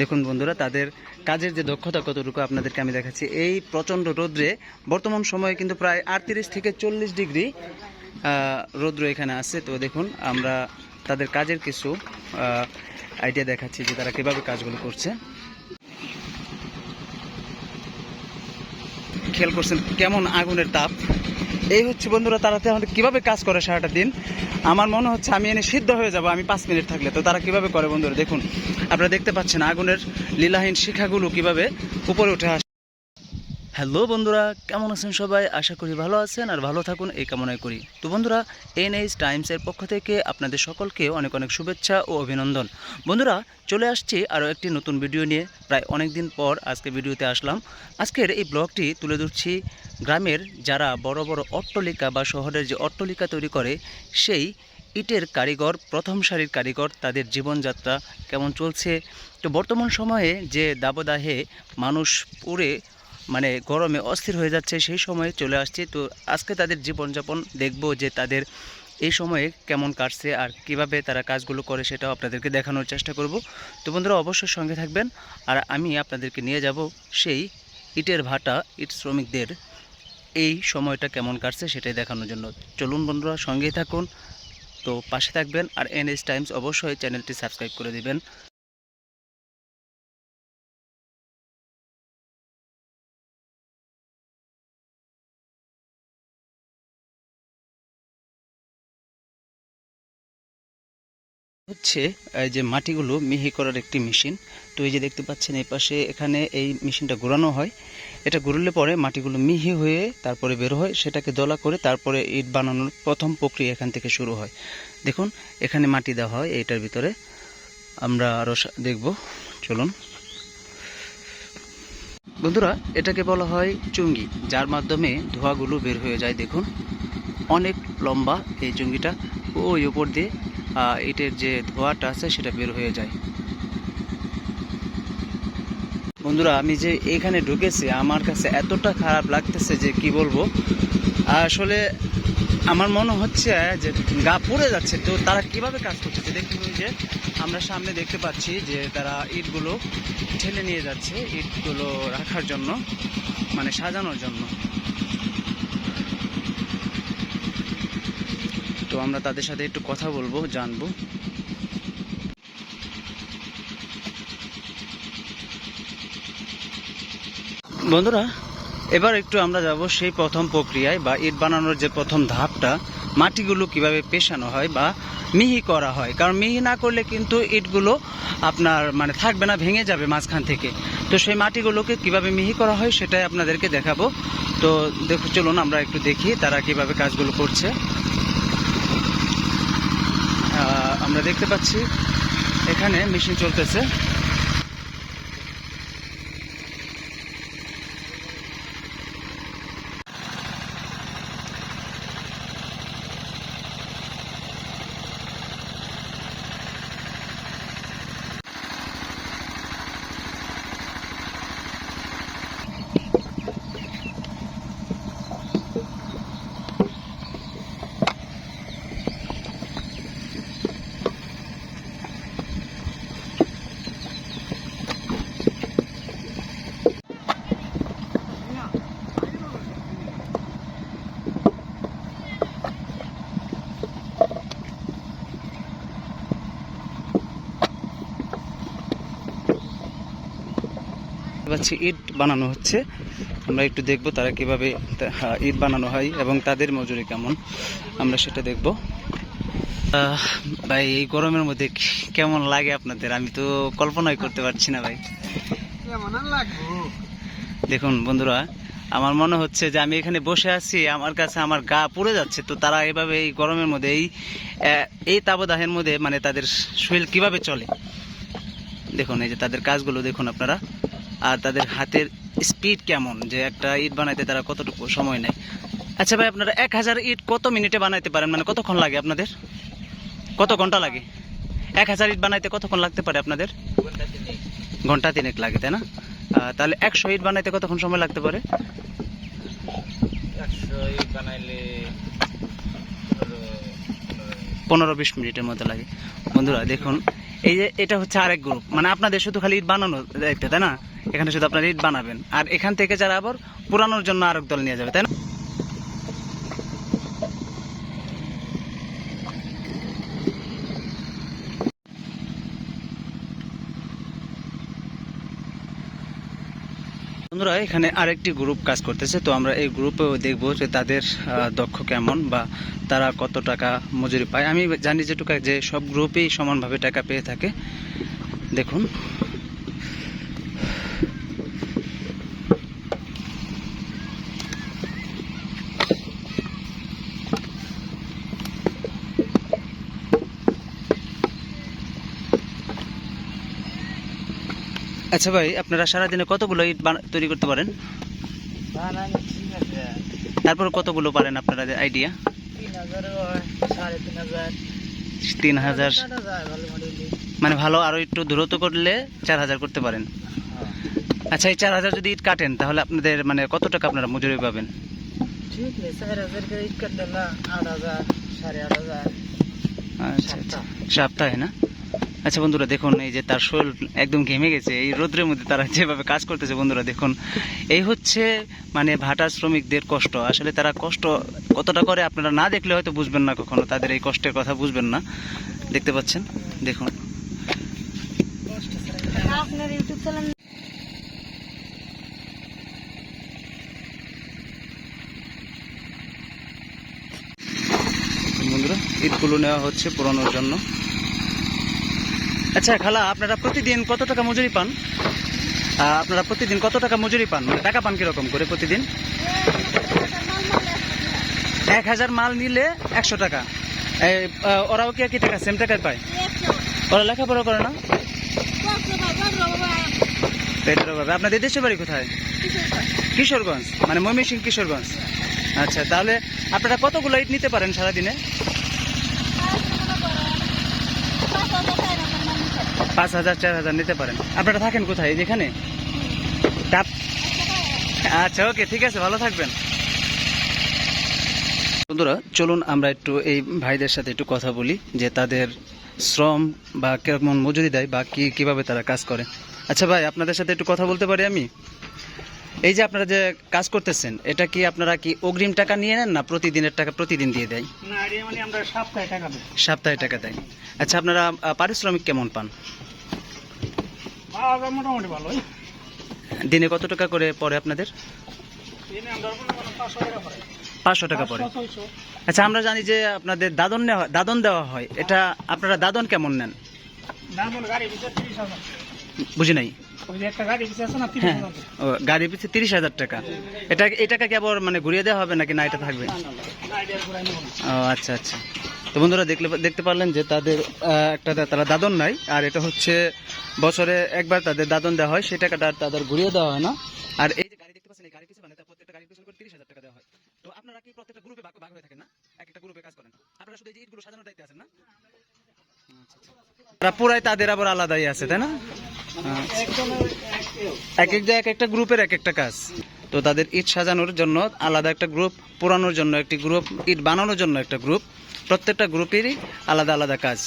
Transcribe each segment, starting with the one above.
দেখুন বন্ধুরা, তাদের কাজের যে দক্ষতা কতটুকু আপনাদেরকে আমি দেখাচ্ছি। এই প্রচণ্ড রৌদ্রে, বর্তমান সময়ে কিন্তু প্রায় আটত্রিশ থেকে চল্লিশ ডিগ্রি রৌদ্র এখানে আছে। তো দেখুন, আমরা তাদের কাজের কিছু আইডিয়া দেখাচ্ছি যে তারা কীভাবে কাজগুলো করছে। খেয়াল করছেন কেমন আগুনের তাপ? এই হচ্ছে বন্ধুরা, তারা তাহলে কীভাবে কাজ করে সারাটা দিন? আমার মনে হচ্ছে আমি এনে সিদ্ধ হয়ে যাব, আমি পাঁচ মিনিট থাকলে। তো তারা কীভাবে করে বন্ধুরা, দেখুন। আপনারা দেখতে পাচ্ছেন আগুনের লীলাহীন শিখাগুলো কীভাবে উপরে উঠে আসে হ্যালো বন্ধুরা, কেমন আছেন সবাই? আশা করি ভালো আছেন আর ভালো থাকুন এই কামনাই করি। তো বন্ধুরা, এনএইচ টাইমসের পক্ষ থেকে আপনাদের সকলকে অনেক অনেক শুভেচ্ছা ও অভিনন্দন। বন্ধুরা, চলে আসছি আরও একটি নতুন ভিডিও নিয়ে। প্রায় অনেক দিন পর আজকে ভিডিওতে আসলাম। আজকের এই ব্লগটি তুলে ধরছি গ্রামের যারা বড় বড় অট্টলিকা বা শহরের যে অট্টলিকা তৈরি করে, সেই ইটের কারিগর, প্রথম সারির কারিগর তাদের জীবনযাত্রা কেমন চলছে? তো বর্তমান সময়ে যে দাবদাহে মানুষ পুরে মানে গরমে অস্থির হয়ে যাচ্ছে, সেই সময়ে চলে আসছে। তো আজকে তাদের জীবনযাপন দেখব যে তাদের এই সময়ে কেমন কাটছে আর কীভাবে তারা কাজগুলো করে সেটাও আপনাদেরকে দেখানোর চেষ্টা করব। তো বন্ধুরা, অবশ্যই সঙ্গে থাকবেন। আর আমি আপনাদেরকে নিয়ে যাব সেই ইটের ভাটা ইট শ্রমিকদের এই সময়টা কেমন কাটছে সেটাই দেখানোর জন্য। চলুন বন্ধুরা, সঙ্গেই থাকুন। তো পাশে থাকবেন আর এনএস টাইমস অবশ্যই চ্যানেলটি সাবস্ক্রাইব করে দিবেন। হচ্ছে যে মাটিগুলো মিহি করার একটি মেশিন। তো এই যে দেখতে পাচ্ছেন, এই পাশে এখানে এই মেশিনটা ঘোরানো হয়। এটা ঘুরলে পরে মাটিগুলো মিহি হয়ে তারপরে বের হয়, সেটাকে দলা করে তারপরে ইট বানানোর প্রথম প্রক্রিয়া এখান থেকে শুরু হয়। দেখুন, এখানে মাটি দেওয়া হয়, এইটার ভিতরে আমরা আরও দেখব। চলুন। বন্ধুরা, এটাকে বলা হয় চুঙ্গি, যার মাধ্যমে ধোঁয়াগুলো বের হয়ে যায়। দেখুন, অনেক লম্বা এই চুঙ্গিটা। ওই উপর দিয়ে ইটের যে ধোঁয়াটা আছে, সেটা বের হয়ে যায়। বন্ধুরা, আমি যে এখানে ঢুকেছি, আমার কাছে এতটা খারাপ লাগতেছে যে কি বলব? আসলে আমার মনে হচ্ছে যে গা পড়ে যাচ্ছে। তো তারা কীভাবে কাজ করতেছে দেখুন যে আমরা সামনে দেখতে পাচ্ছি যে তারা ইটগুলো ঠেলে নিয়ে যাচ্ছে, ইটগুলো রাখার জন্য মানে সাজানোর জন্য। তো আমরা তাদের সাথে একটু কথা বলব, জানব। বন্ধুরা, এবার একটু আমরা যাব সেই প্রথম প্রক্রিয়ায় বা ইট বানানোর যে প্রথম ধাপটা, মাটিগুলো কীভাবে পেশানো হয় বা মিহি করা হয়। কারণ মিহি না করলে কিন্তু ইটগুলো আপনার মানে থাকবে না, ভেঙে যাবে মাঝখান থেকে। তো সেই মাটিগুলোকে কীভাবে মিহি করা হয় সেটাই আপনাদেরকে দেখাবো। তো দেখো, চলুন আমরা একটু দেখি তারা কীভাবে কাজগুলো করছে। আমরা দেখতে পাচ্ছি, এখানে মেশিন চলতেছে। পাচ্ছি ইট বানানো হচ্ছে। আমরা একটু দেখব তারা কীভাবে ইট বানানো হয় এবং তাদের মজুরি কেমন। আমরা সেটা দেখব। ভাই এই গরমের মধ্যে কেমন লাগে আপনাদের? আমি তো কল্পনাই করতে পারছি না ভাই। দেখুন বন্ধুরা আমার মনে হচ্ছে যে আমি এখানে বসে আছি আমার কাছে আমার গা পুড়ে যাচ্ছে তো তারা এভাবে এই গরমের মধ্যে এই এই তাবদাহের মধ্যে মানে তাদের শরীর কীভাবে চলে? দেখুন এই যে তাদের কাজগুলো দেখুন আপনারা। আর তাদের হাতের স্পিড কেমন? যে একটা ইট বানাইতে তারা কতটুকু সময় নেয়? আচ্ছা ভাই আপনারা এক হাজার ইট কত মিনিটে বানাইতে পারেন? মানে কতক্ষণ লাগে আপনাদের? কত ঘণ্টা লাগে? এক হাজার ইট বানাইতে কতক্ষণ লাগতে পারে আপনাদের? ঘণ্টা তিনেক লাগে তাই না? তাহলে একশো ইট বানাইতে কতক্ষণ সময় লাগতে পারে? পনেরো বিশ মিনিটের মতো লাগে। বন্ধুরা দেখুন এই যে এটা হচ্ছে আরেক গ্রুপ মানে আপনাদের শুধু খালি ইট বানানো দায়িত্ব তাই না? এখানে শুধু আপনার ইট বানাবেন। আর এখান থেকে যারা আবার পুরানোর জন্য আরেক দল নিয়ে যাবে, তাই না? বন্ধুরা, এখানে আরেকটি গ্রুপ কাজ করতেছে, তো আমরা এই গ্রুপেও দেখব যে তাদের দক্ষ কেমন বা তারা কত টাকা মজুরি পায়। আমি জানি যেটুকু, যে সব গ্রুপেই সমানভাবে টাকা পেয়ে থাকে। দেখুন। আচ্ছা ভাই আপনারা সারাদিনে কতগুলো ইট বানা- তৈরি করতে পারেন? তারপর কতগুলো পারেন আপনারা আইডিয়া তিন হাজার। মানে ভালো আরও একটু দূরত্ব করলে চার হাজার করতে পারেন। আচ্ছা এই চার হাজার যদি ইট কাটেন তাহলে আপনাদের মানে কত টাকা আপনারা মজুরি পাবেন? আচ্ছা আচ্ছা। সপ্তাহে না? আচ্ছা বন্ধুরা, দেখুন, এই যে তার শরীর একদম ঘেমে গেছে, এই রোদ্রের মধ্যে তারা যেভাবে কাজ করতেছে বন্ধুরা, দেখুন। এই হচ্ছে মানে ভাটা শ্রমিকদের কষ্ট। আসলে তারা কষ্ট কতটা করে আপনারা না দেখলে হয়তো বুঝবেন না কখনো, তাদের এই কষ্টের কথা বুঝবেন না। দেখতে পাচ্ছেন? দেখুন। বন্ধুরা ইটগুলো নেওয়া হচ্ছে পুরানোর জন্য। আচ্ছা খালা, আপনারা প্রতিদিন কত টাকা মজুরি পান? আপনারা প্রতিদিন কত টাকা মজুরি পান? মানে টাকা পান কীরকম করে প্রতিদিন? এক হাজার মাল নিলে একশো টাকা। ওরাও কি একই টাকা সেম টাকায় পায়? ওরা লেখাপড়া করে না? আপনাদের দেশের বাড়ি কোথায়? কিশোরগঞ্জ। মানে ময়মনসিং কিশোরগঞ্জ। আচ্ছা তাহলে আপনারা কতগুলো ইট নিতে পারেন সারাদিনে? পাঁচ হাজার চার হাজার নিতে পারেন। আপনারা থাকেন কোথায়? যেখানে টাপ আচ্ছা ওকে ঠিক আছে ভালো থাকবেন। বন্ধুরা চলুন আমরা একটু এই ভাইদের সাথে একটু কথা বলি যে তাদের শ্রম বা কেমন মজুরি দেয় বা কি কীভাবে তারা কাজ করে। আচ্ছা ভাই আপনাদের সাথে একটু কথা বলতে পারি আমি? এই যে আপনারা যে কাজ করতেছেন এটা কি আপনারা কি অগ্রিম টাকা নিয়ে নেন না প্রতিদিনের টাকা প্রতিদিন দিয়ে দেয়? মানে সপ্তাহে টাকা দেবো সপ্তাহে টাকা দেয়। আচ্ছা আপনারা পারিশ্রমিক কেমন পান? মোটামুটি ভালোই দিনে কত টাকা করে পড়ে আপনাদের পাঁচশো টাকা পড়ে আচ্ছা আমরা জানি যে আপনাদের দাদন নেওয়া দাদন দেওয়া হয় এটা আপনারা দাদন কেমন নেন বুঝি নাই গাড়ি পিছিয়ে তিরিশ হ্যাঁ হাজার টাকা এটা এই টাকা কি আবার মানে ঘুরিয়ে দেওয়া হবে নাকি না এটা থাকবে ও আচ্ছা আচ্ছা তো বন্ধুরা দেখলে দেখতে পারলেন যে তাদের একটা তারা দাদন নাই আর এটা হচ্ছে বছরে একবার তাদের দাদন দেওয়া হয় সেই টাকাটা আর তাদের ঘুরিয়ে দেওয়া হয় না। আর এই যে গাড়ি দেখতে পাচ্ছেন এই গাড়ি পিছনে মানে প্রত্যেকটা গাড়ি পিছনে করে তিরিশ হাজার টাকা দেওয়া হয়। তো আপনারা কি প্রত্যেকটা গ্রুপে ভাগ ভাগ হয়ে থাকেন না? এক একটা গ্রুপে কাজ করেন। আপনারা শুধু এই যে ইটগুলো সাজানোর দায়িত্বে আছেন না? আচ্ছা, আচ্ছা। তারা পুরাই তাদের আবার আলাদাই আছে তাই না? আচ্ছা। এক এক এক একটা গ্রুপের এক একটা কাজ। তো তাদের ইট সাজানোর জন্য আলাদা একটা গ্রুপ পুরানোর জন্য একটি গ্রুপ ইট বানানোর জন্য একটা গ্রুপ প্রত্যেকটা গ্রুপেরই আলাদা আলাদা কাজ।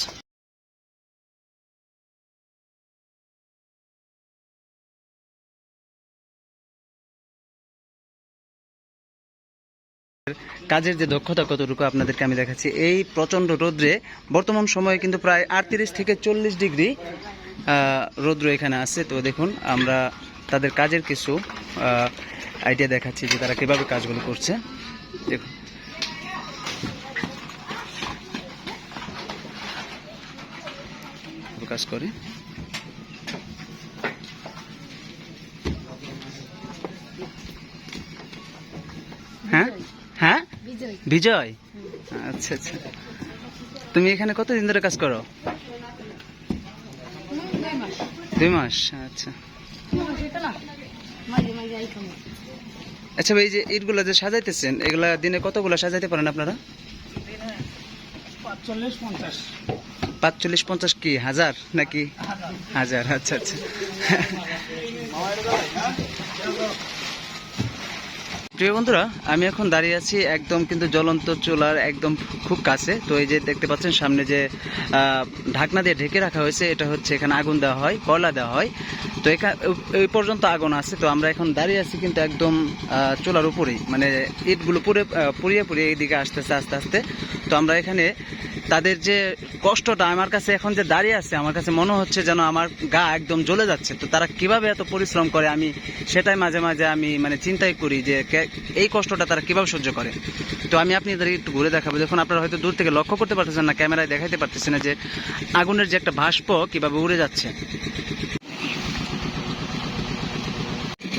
কাজের যে দক্ষতা কতটুকু আপনাদেরকে আমি দেখাচ্ছি, এই প্রচণ্ড রৌদ্রে, বর্তমান সময়ে কিন্তু প্রায় আটত্রিশ থেকে চল্লিশ ডিগ্রি রৌদ্র এখানে আছে। তো দেখুন, আমরা তাদের কাজের কিছু আইডিয়া দেখাচ্ছি যে তারা কীভাবে কাজগুলো করছে। দেখুন। কাজ করে। হ্যাঁ? হ্যাঁ? বিজয়। আচ্ছা আচ্ছা। তুমি এখানে কতদিন ধরে কাজ করো? দুই মাস। আচ্ছা। আচ্ছা ভাই এই যে ইটগুলো যে সাজাইতেছেন এগুলা দিনে কতগুলো সাজাইতে পারেন আপনারা? পঞ্চাশ। পাঁচচল্লিশ পঞ্চাশ কি হাজার নাকি? হাজার আচ্ছা আচ্ছা। প্রিয় বন্ধুরা আমি এখন দাঁড়িয়ে আছি একদম কিন্তু জ্বলন্ত চুলার একদম খুব কাছে। তো এই যে দেখতে পাচ্ছেন সামনে যে ঢাকনা দিয়ে ঢেকে রাখা হয়েছে এটা হচ্ছে এখানে আগুন দেওয়া হয় কয়লা দেওয়া হয়। তো এখানে এই পর্যন্ত আগুন আছে তো আমরা এখন দাঁড়িয়ে আছি কিন্তু একদম চুলার উপরেই। মানে ইটগুলো আহ, পুড়িয়ে পুড়িয়ে এইদিকে আসতেছে আস্তে আস্তে। তো আমরা এখানে তাদের যে কষ্টটা আমার কাছে এখন যে দাঁড়িয়ে আছে, আমার কাছে মনে হচ্ছে যেন আমার গা একদম জ্বলে যাচ্ছে। তো তারা কীভাবে এত পরিশ্রম করে? আমি সেটাই মাঝে মাঝে আমি মানে চিন্তাই করি যে এই কষ্টটা তারা কীভাবে সহ্য করে? তো আমি আপনাদের একটু ঘুরে দেখাবো। দেখুন, আপনারা হয়তো দূর থেকে লক্ষ্য করতে পারতেছেন না, ক্যামেরায় দেখাইতে পারতেছেন না যে আগুনের যে একটা ভাস্প কীভাবে উড়ে যাচ্ছে।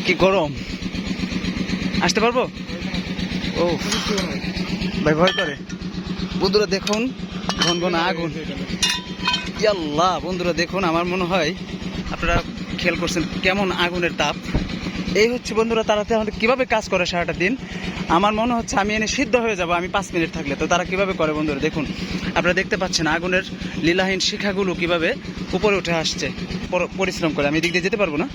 কি গরম? আসতে পারব? ও, ভাই, ভয় করে। বন্ধুরা, দেখুন ঘন ঘন আগুন। ইয়াল্লাহ, বন্ধুরা দেখুন, আমার মনে হয় আপনারা খেয়াল করছেন কেমন আগুনের তাপ। এই হচ্ছে বন্ধুরা তারা আমাদের কীভাবে কাজ করে সারাটা দিন? আমার মনে হচ্ছে আমি এনে সিদ্ধ হয়ে যাব, আমি পাঁচ মিনিট থাকলে। তো তারা কীভাবে করে বন্ধুরা, দেখুন। আপনারা দেখতে পাচ্ছেন আগুনের লীলাহীন শিখাগুলো কীভাবে উপরে উঠে আসছে, পর- পরিশ্রম করে। আমি এদিক দিয়ে যেতে পারব না?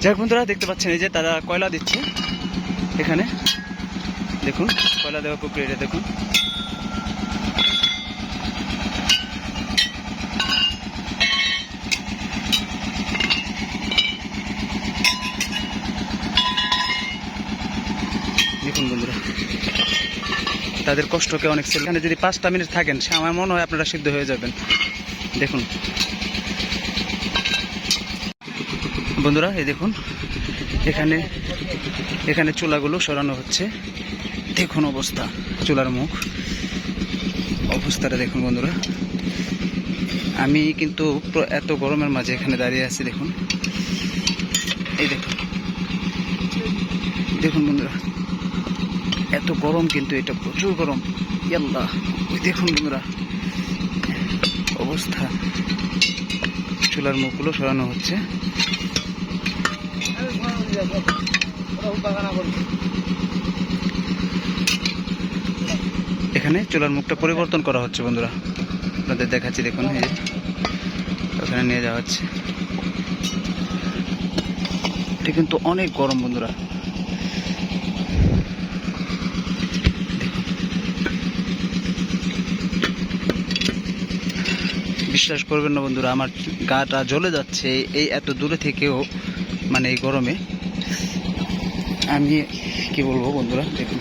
যাই বন্ধুরা, দেখতে পাচ্ছেন এই যে তারা কয়লা দিচ্ছে। এখানে, দেখুন, কয়লা দেওয়া প্রক্রিয়াটা, দেখুন বন্ধুরা তাদের কষ্টকে অনেক ছিল এখানে যদি পাঁচটা মিনিট থাকেন, সে আমার মনে হয় আপনারা সিদ্ধ হয়ে যাবেন। দেখুন। বন্ধুরা, এই দেখুন। এখানে এখানে চুলাগুলো সরানো হচ্ছে। দেখুন অবস্থা, চুলার মুখ। অবস্থাটা দেখুন বন্ধুরা। আমি কিন্তু এত গরমের মাঝে এখানে দাঁড়িয়ে আছি, দেখুন। এই দেখুন। দেখুন বন্ধুরা। এত গরম কিন্তু এটা প্রচুর গরম। ইয়াল্লাহ, ওই দেখুন বন্ধুরা, অবস্থা। চুলার মুখগুলো সরানো হচ্ছে। এখানে চুলার মুখটা পরিবর্তন করা হচ্ছে বন্ধুরা। আপনাদের দেখাচ্ছি, দেখুন, এই ওখানে নিয়ে যাওয়া হচ্ছে। এটা কিন্তু অনেক গরম বন্ধুরা। বিশ্বাস করবেন না বন্ধুরা, আমার গাটা জ্বলে যাচ্ছে এই এত দূরে থেকেও মানে এই গরমে। আমি কি বলব বন্ধুরা, দেখুন।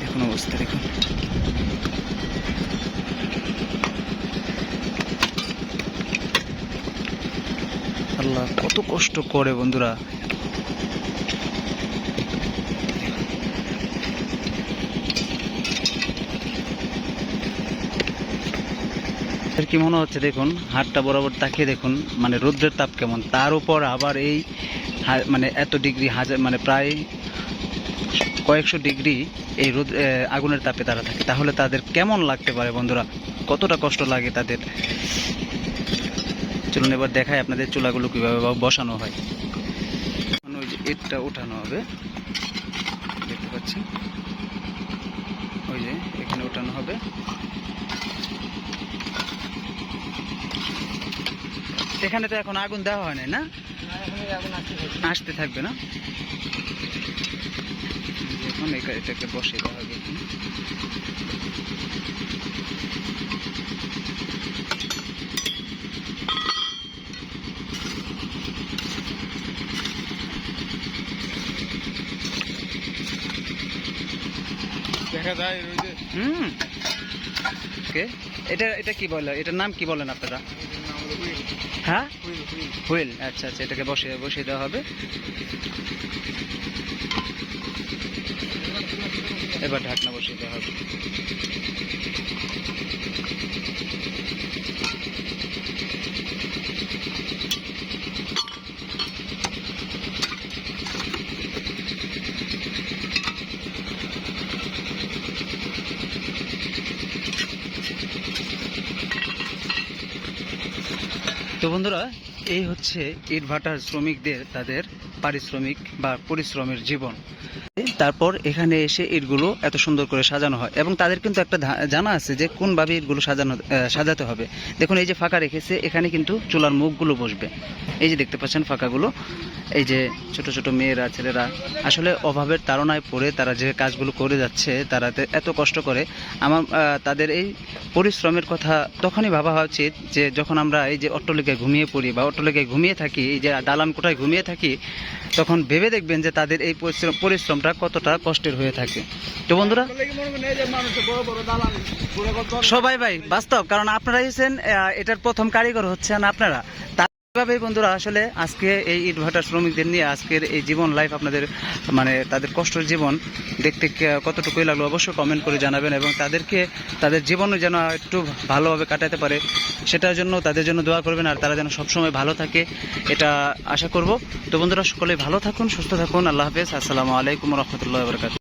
দেখুন অবস্থা, দেখুন। আল্লাহ, কত কষ্ট করে বন্ধুরা। এর কি মনে হচ্ছে দেখুন? হাতটা বরাবর তাকিয়ে দেখুন মানে রৌদ্রের তাপ কেমন। তার উপর আবার এই মানে এত ডিগ্রি, হাজার মানে প্রায় কয়েকশো ডিগ্রি এই রোদ আগুনের তাপে তারা থাকে। তাহলে তাদের কেমন লাগতে পারে বন্ধুরা? কতটা কষ্ট লাগে তাদের? চলুন এবার দেখায় আপনাদের চুলাগুলো কীভাবে বসানো হয়। ওই যে ইটটা উঠানো হবে। দেখতে পাচ্ছি ওই যে এখানে উঠানো হবে। এখানে তো এখন আগুন দেওয়া হয় নাই না? আসতে থাকবে না? এখন এটাকে বসে দেওয়া হবে দেখা যায় হুম। ওকে এটা এটা কি বলে? এটার নাম কি বলেন আপনারা? হ্যাঁ? হুইল আচ্ছা আচ্ছা এটাকে বসিয়ে বসিয়ে দেওয়া হবে। এবার ঢাকনা বসিয়ে দেওয়া হবে। তো বন্ধুরা এই হচ্ছে ইট ভাটার শ্রমিকদের তাদের পারিশ্রমিক বা পরিশ্রমের জীবন। তারপর এখানে এসে ইটগুলো এত সুন্দর করে সাজানো হয়। এবং তাদের কিন্তু একটা জানা আছে যে কোনভাবে ইটগুলো সাজানো সাজাতে হবে। দেখুন, এই যে ফাঁকা রেখেছে, এখানে কিন্তু চুলার মুখগুলো বসবে। এই যে দেখতে পাচ্ছেন ফাঁকাগুলো। এই যে ছোট ছোট মেয়েরা, ছেলেরা আসলে অভাবের তাড়নায় পড়ে তারা যে কাজগুলো করে যাচ্ছে, তারা এত কষ্ট করে। আমার তাদের এই পরিশ্রমের কথা তখনই ভাবা উচিত যে যখন আমরা এই যে অট্টলিকায় ঘুমিয়ে পড়ি বা অট্টলিকায় ঘুমিয়ে থাকি, এই যে দালান কোঠায় ঘুমিয়ে থাকি, তখন ভেবে দেখবেন যে তাদের এই পরিশ্রম, পরিশ্রমটা কতটা কষ্টের হয়ে থাকে। তো বন্ধুরা, সবাই ভাই, বাস্তব, কারণ আপনারা হচ্ছেন এটার প্রথম কারিগর হচ্ছেন আপনারা। তাভাবে বন্ধুরা, আসলে আজকে এই ইট ভাটার শ্রমিকদের নিয়ে আজকের এই জীবন লাইফ আপনাদের মানে তাদের কষ্টের জীবন দেখতে কতটুকুই লাগল অবশ্যই কমেন্ট করে জানাবেন এবং তাদেরকে, তাদের জীবনে যেন একটু ভালোভাবে কাটাতে পারে, সেটার জন্য তাদের জন্য দোয়া করবেন আর তারা যেন সবসময় ভালো থাকে, এটা আশা করব। তো বন্ধুরা, সকলে ভালো থাকুন, সুস্থ থাকুন, আল্লাহ হাফেজ, আসসালামু আলাইকুম রহমতুল্লাহ বরকাত